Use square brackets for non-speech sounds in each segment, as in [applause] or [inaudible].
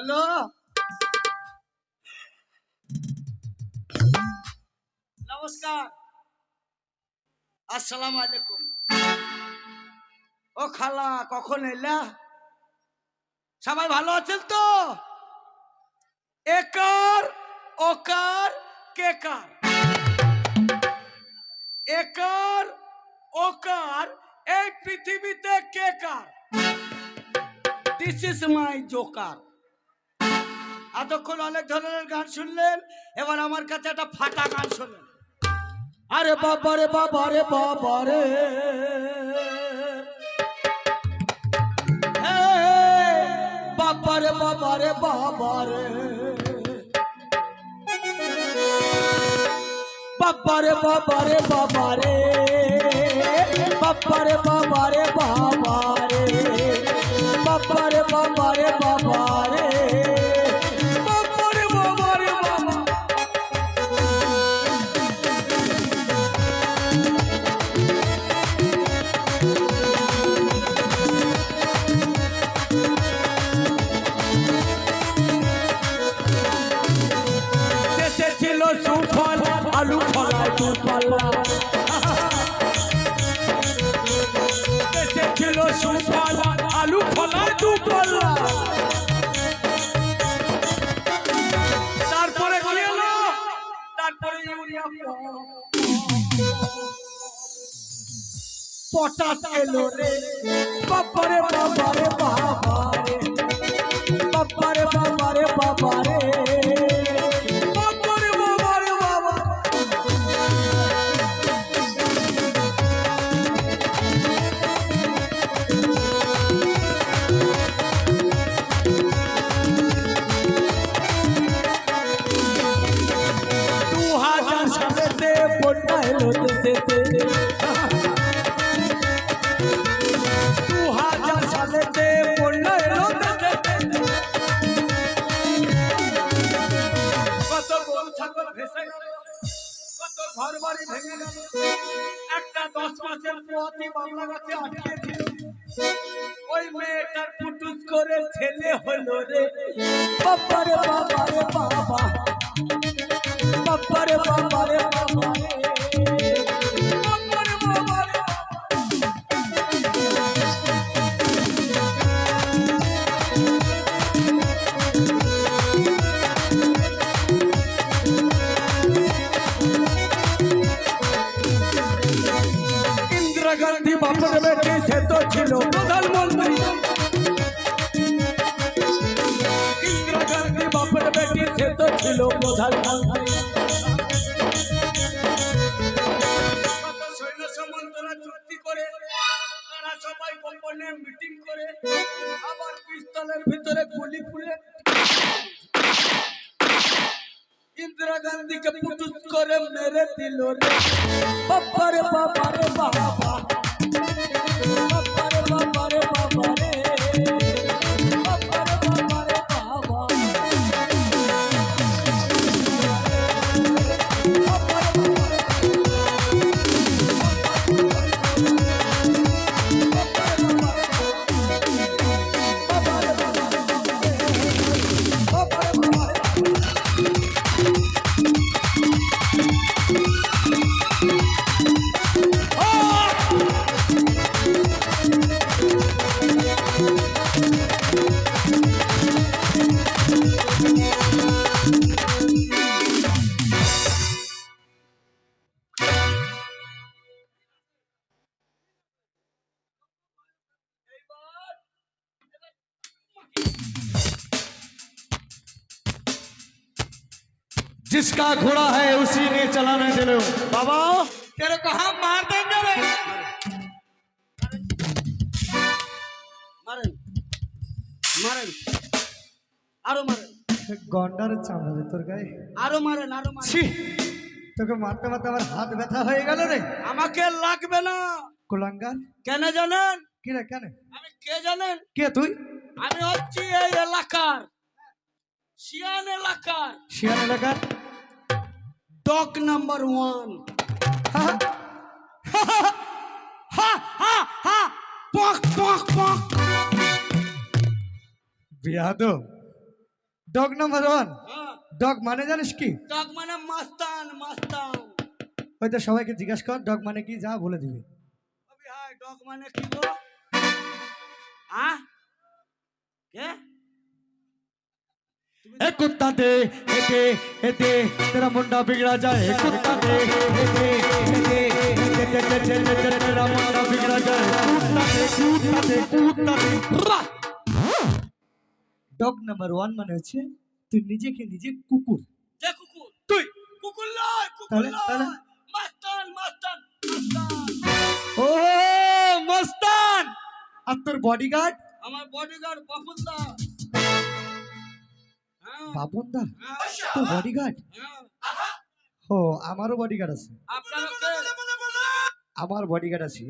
Hello? নমস্কার। আসসালামু আলাইকুম। ও খালা, কখন এলা? সবাই ভালো আছেন তো? একার ওকার কেকার একার ওকার এই পৃথিবীতে কেকার দিস ইজ মাই জোকার এতক্ষণ অনেক ধরনের গান শুনলেন এবার আমার কাছে একটা ফাটা গান শুনলেন আরে বাবা রে বাবা রে বাবা রে বাবা রে বাবা রে বাবা রে বাবা রে বাবা রে বাবা রে বাবা রে বাবা রে বাবা রে বাবা রে বাবা রে বাবা রে পটাশ এলো রে বাবারে বাবারে বাবারে। বাবারে বাবারে বাবারে। মতি বাংলা গাছে ওই মেয়েটার ফুটুস করে ছেলে হলো রে। বাবা রে বাবা রে, বাবা। গান্ধী বাপের বেটি, সে তো ছিল প্রধানমন্ত্রী। ইন্দিরা গান্ধী বাপের বেটি, সে তো ছিল প্রধানমন্ত্রী। সবাই মিটিং করে, আবার পিস্তলের ভিতরে গুলি ফুলে। गांधी के पुटुस करे मेरे दिलो रे। पप्पा रे पापा रे बाबा। जिसका घोड़ा है उसी ने चलाने चलो बाबा तेरे को हम मार देंगे रे মারেন মারেন আরো মারেন গন্ডার চামড়া রে তোর গায়ে আরো মারেন আরো মারেন ছি তোকে মারতে মারতে আমার হাত ব্যথা হয়ে গেল রে আমাকে লাগবে না কুলাঙ্গার কেন জানেন কি রে কেন আমি কে জানেন কে তুই আমি হচ্ছি এই এলাকার শিয়ান এলাকার শিয়ান এলাকার ডক নাম্বার ওয়ান বিয়াদো ডগ নাম্বার ওয়ান ডগ মানে জানিস কি? ডগ মানে মাস্তান মাস্তান। হয়তো সবাইকে জিজ্ঞাসা কর ডগ মানে কি যা বলে দিবে। ডগ মানে কি বল হ্যাঁ? ਇਹ ਕੁੱਤਾ ਤੇ ਇਹਤੇ ਇਹਤੇ ਤੇਰਾ ਮੁੰਡਾ ਵਿਗੜਾ ਜਾਏ ਕੁੱਤਾ ਤੇ ਇਹਤੇ ਇਹਤੇ ਤੇ ਤੇ ਤੇ ਤੇ ਤੇਰਾ ਮੁੰਡਾ ਵਿਗੜਾ ਜਾਏ ਕੁੱਤਾ ਤੇ ਕੁੱਤਾ ਤੇ কুত্তা ਤੇ ডগ নাম্বার ওয়ান মানে হচ্ছে তুই নিজেকে নিজে কুকুর। যে কুকুর? তুই? কুকুর নয় কুকুর নয়। মাস্তান মাস্তান ও মাস্তান আর তোর বডিগার্ড আমার বডিগার্ড বাপুদা বাপনদা তো বডিগার্ড ও আমারও বডিগার্ড আছে। আমার বডিগার্ড আছে।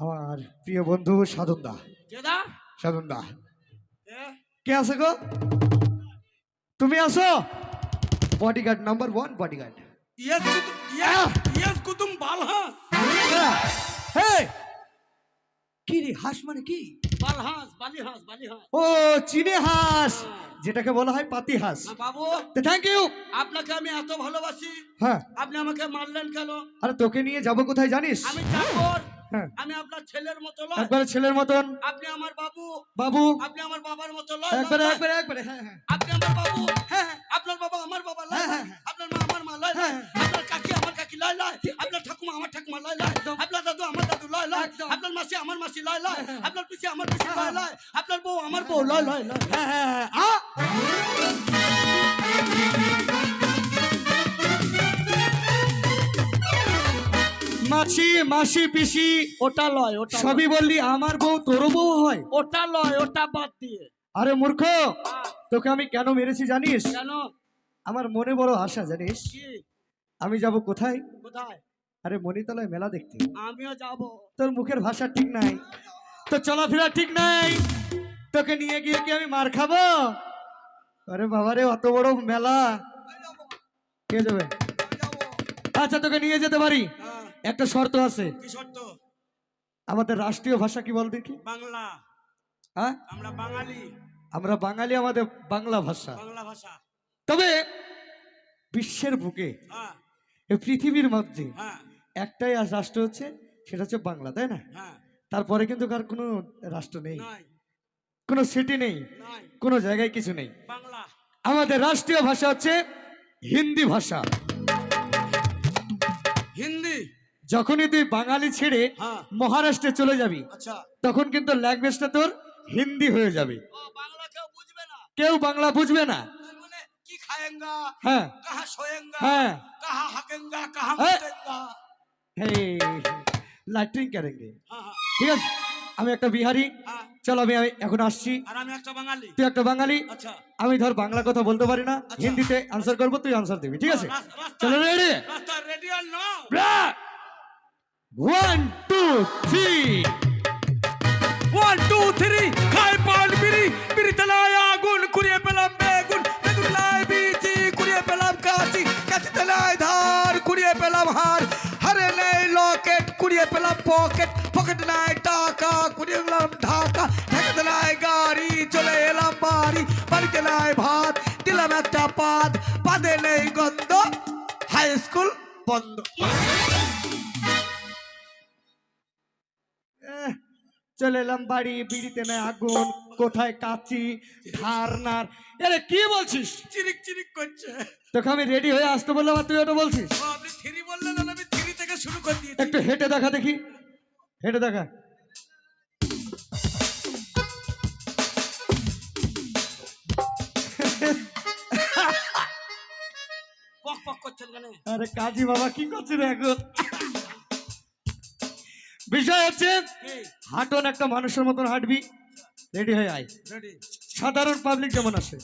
আমার প্রিয় বন্ধু সাধনদা। সাধনদা। কে? আছে গো? তুমি আছো? Bodyguard number one bodyguard yes yes Kutum হ্যাঁ। হে কি রে হাস মানে কি? ও চিনে হাঁস যেটাকে বলা হয় পাতি হাঁস বাবু। থ্যাংক ইউ আপনাকে আমি এত ভালোবাসি। হ্যাঁ। আপনি আমাকে মারলেন কেন? আরে তোকে নিয়ে যাব কোথায় জানিস? আমি চাকর। হ্যাঁ। আমি আপনার ছেলের মতো একবারে ছেলের মতন। আপনি আমার বাবু। বাবু। আপনি আমার বাবার মতো। একবারে একবারে হ্যাঁ হ্যাঁ। আপনি আমার বাবু। হ্যাঁ হ্যাঁ। আপনার লয় আপনার মাসি আমার মাসি লয় লয় আপনার পিসি আমার পিসি লয় লয় আপনার বউ আমার বউ লয় লয় লয় হ্যাঁ হ্যাঁ হ্যাঁ আ! মাসি পিসি ওটা লয় ওটা সবই বললি আমার বউ তোর বউ হয়। ওটা লয় ওটা বাদ দিয়ে। আরে মূর্খ তোকে আমি কেন মেরেছি জানিস? কেন? আমার মনে বড় আশা জানিস? আমি যাব কোথায়? কোথায়? আরে মণিতলায় মেলা দেখতে। আমিও যাব। তোর মুখের ভাষা ঠিক নাই। তোর চলাফেরা ঠিক নাই। তোকে নিয়ে গিয়ে কি আমি মার খাব? আরে বাবা রে অত বড় মেলা। কে যাবে আচ্ছা তোকে নিয়ে যেতে পারি। হ্যাঁ, একটা শর্ত আছে। কি শর্ত? আমাদের রাষ্ট্রীয় ভাষা কি বল দেখি? বাংলা। হ্যাঁ? আমরা বাঙালি। আমরা বাঙালি আমাদের বাংলা ভাষা। বাংলা ভাষা। তবে বিশ্বের বুকে হ্যাঁ। এই পৃথিবীর মধ্যে হ্যাঁ। একটাই রাষ্ট্র হচ্ছে সেটা হচ্ছে বাংলা তাই না? হ্যাঁ। তারপরে কিন্তু কার কোনো রাষ্ট্র নেই। কোনো সিটি নেই। কোনো জায়গায় কিছু নেই। আমাদের রাষ্ট্রীয় ভাষা হচ্ছে হিন্দি ভাষা। হিন্দি? যখনই তুই বাঙালি ছেড়ে হ্যাঁ। মহারাষ্ট্রে চলে যাবি আচ্ছা। তখন কিন্তু ল্যাঙ্গুয়েজটা তোর হিন্দি হয়ে যাবে। বাংলা কেউ বুঝবে না। কেউ বাংলা বুঝবে না। মানে হ্যাঁ। হ্যাঁ। লাইটিং করেঙ্গে। হ্যাঁ হ্যাঁ। ঠিক আছে? আমি একটা বিহারি। হ্যাঁ। চল আমি এখন আসছি। তুই একটা বাঙালি? আচ্ছা। আমি ধর বাংলা কথা বলতে পারি না হিন্দিতে আনসার করব তুই আনসার দিবি ঠিক আছে? চলো ready one two three one two three খাই পান বিড়ি বিড়ি তলায় আগুন কুড়িয়ে পেলাম বেগুন। বেগুন লাই বিচি কুড়িয়ে পেলাম কাশি কাশি তলায় ধার কুড়িয়ে পেলাম হার পেলাম পকেট পকেট নাই টাকা কুড়িয়ে পেলাম ঢাকা ঢাকা তলায় গাড়ি চলে এলাম বাড়ি বাড়িতে নাই ভাত দিলাম একটা পাদ পাদে নেই গন্ধ হাই স্কুল বন্ধ চলে এলাম বাড়ি বিড়িতে না আগুন কোথায় কাচি ধার নার আরে কি বলছিস চিরিক চিরিক করছে তোকে আমি রেডি হয়ে আসতে বললাম আর তুই ওটা বলছিস আপনি থ্রি বললেন আমি শুরু করে একটু হেঁটে দেখা দেখি। হেঁটে দেখা। আরে কাজী বাবা কি করছেন এখন? বিষয় হচ্ছে হাঁটন একটা মানুষের মতন হাঁটবি। রেডি হয়ে আয়। সাধারণ পাবলিক যেমন আছে।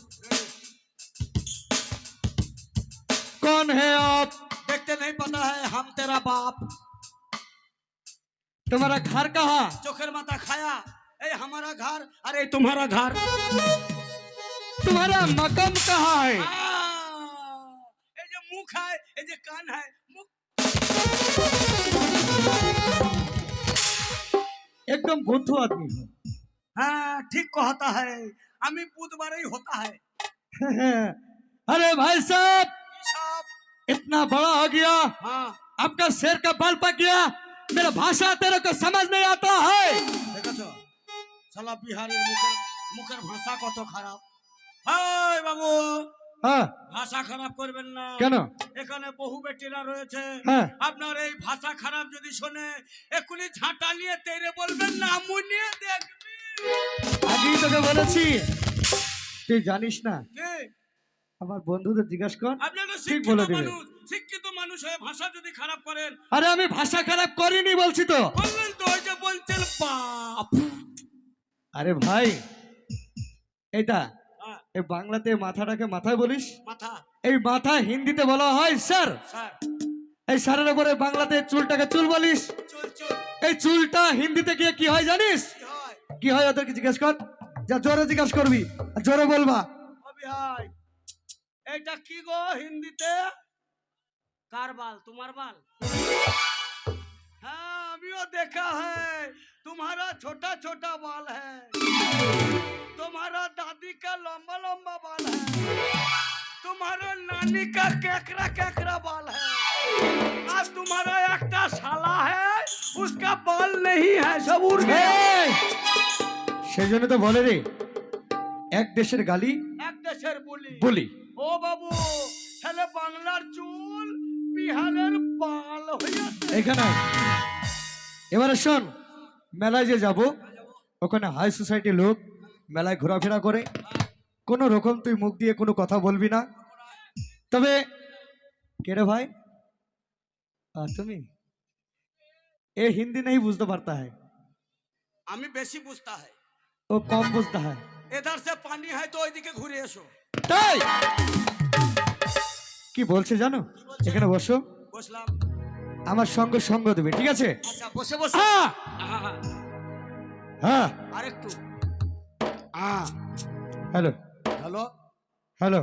কন হে আপ? देखते नहीं पता है हम तेरा बाप। तुम्हारा घर कहा? चोखेर माता खाया। ए हमारा घर अरे तुम्हारा घर। तुम्हारा मकाम कहाँ है? ए जो मुख है ए जो कान है एकदम बुद्धू आदमी हो। हाँ ठीक कहता है। আমি बुधवार ही होता है। [laughs] अरे भाई साहब इतना बड़ा हो गया हाँ आपका शेर का बाल पक गया मेरा भाषा तेरे को समझ नहीं आता है দেখেছো শালা বিহারের মুখের মুখের ভাষা কত খারাপ হাই বাবু हाँ ভাষা খারাপ করবেন না কেন এখানে বহু বেটিরা রয়েছে হ্যাঁ আপনার এই ভাষা খারাপ যদি শোনে এক্ষুনি ঝাঁটা নিয়ে তেরে বলবেন না মুনিয়ে দেখবি আগেই তোকে বলেছি তুই জানিস না কে? আমার বন্ধুদের জিজ্ঞাসা কর। ঠিক বলে দিবে। মানুষ শিক্ষিত মানুষ হয়ে ভাষা যদি খারাপ করেন। আরে আমি ভাষা খারাপ করিনি বলছি তো। বললেন তো ওই যে বলছেন বাপ। আরে ভাই এইটা হ্যাঁ, এই বাংলাতে মাথাটাকে মাথায় বলিস? মাথা। এই মাথা হিন্দিতে বলা হয় স্যার। এই স্যারের উপরে বাংলাতে চুলটাকে চুল বলিস? চল চল। এই চুলটা হিন্দিতে গিয়ে কি হয় জানিস? কি হয়? কি হয় ওদেরকে জিজ্ঞেস কর। যা জোরে জিজ্ঞেস করবি জোরে বলবা। এটা কি গো হিন্দিতে কার বাল তোমার বাল हाँ अभियो देखा है तुम्हारा छोटा छोटा बाल है तुम्हारा दादी का लंबा लंबा बाल है तुम्हारा नानी का केकरा केकरा बाल है आज तुम्हारा एकटा साला है उसका बाल नहीं है सब उड़ गया এই! সেজন্য তো বলে রে এক দেশের গালি এক দেশের বলি বলি ও বাবু তাহলে বাংলার চুল বিহারের পাল এখানে এবারে শোন মেলায় যে যাব ওখানে হাই সোসাইটি লোক মেলায় ঘোরাফেরা করে কোনো রকম তুই মুখ দিয়ে কোনো কথা বলবি না। তবে কেরে ভাই? আর তুমি? এ হিন্দি নেই বুঝতে পারতা হ্যাঁ আমি বেশি বুঝতা হ্যাঁ ও কম বুঝতা হ্যাঁ এধার সে পানি হয় তো ওইদিকে ঘুরে এসো। তাই? কি বলছে জানো? এখানে বসো। বসলাম। আমার সঙ্গে সঙ্গ দেবে ঠিক আছে? আচ্ছা বসে বসে। হ্যাঁ আহা, হ্যাঁ আরেকটু। হ্যাঁ হ্যালো। হ্যালো। হ্যালো।